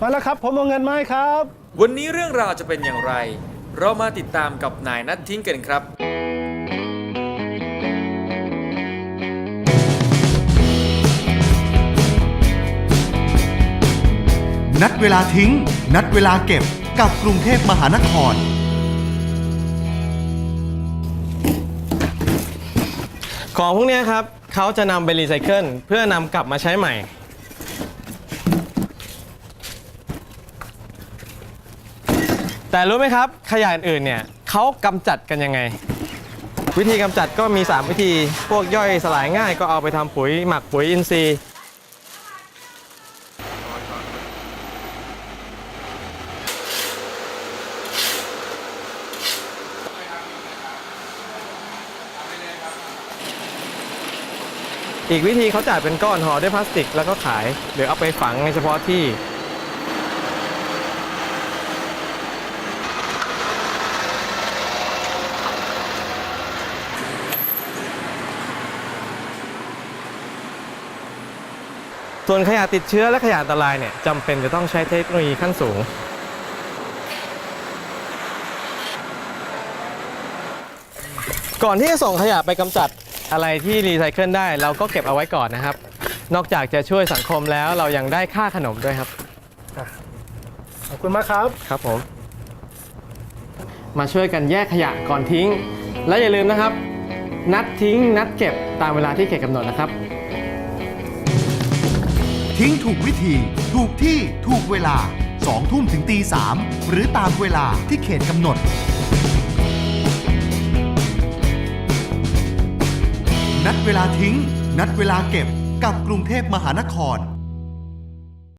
มาแล้วครับ ผมเอาเงินมาให้ครับ วันนี้เรื่องราวจะเป็นอย่างไร เรามาติดตามกับนายนัดทิ้งกันครับ นัดเวลาทิ้ง นัดเวลาเก็บกับกรุงเทพมหานคร ของพวกเนี้ยครับเขาจะนำไปรีไซเคิลเพื่อนำกลับมาใช้ใหม่ แต่รู้ไหมครับขยะอื่นๆเนี่ยเขากำจัดกันยังไง วิธีกำจัดก็มี 3 วิธี พวกย่อยสลายง่ายก็เอาไปทำปุ๋ยหมักปุ๋ยอินทรีย์ อีกวิธีเขาจัดเป็นก้อนห่อด้วยพลาสติกแล้วก็ขาย หรือเอาไปฝังในเฉพาะที่ ส่วนขยะติดเชื้อและขยะอันตรายเนี่ยจำเป็นจะต้องใช้เทคโนโลยีขั้นสูง ก่อนที่จะส่งขยะไปกำจัดอะไรที่รีไซเคิลได้ เราก็เก็บเอาไว้ก่อนนะครับ นอกจากจะช่วยสังคมแล้วเรายังได้ค่าขนมด้วยครับ ขอบคุณมากครับ ครับผม มาช่วยกันแยกขยะก่อนทิ้ง และอย่าลืมนะครับ นัดทิ้งนัดเก็บตามเวลาที่เขตกำหนดนะครับ ทิ้งถูกวิธี ถูกที่ถูกเวลา 2 ทุ่มถึงตีสามหรือตามเวลาที่เขตกำหนด นัดเวลาทิ้ง นัดเวลาเก็บกับกรุงเทพมหานคร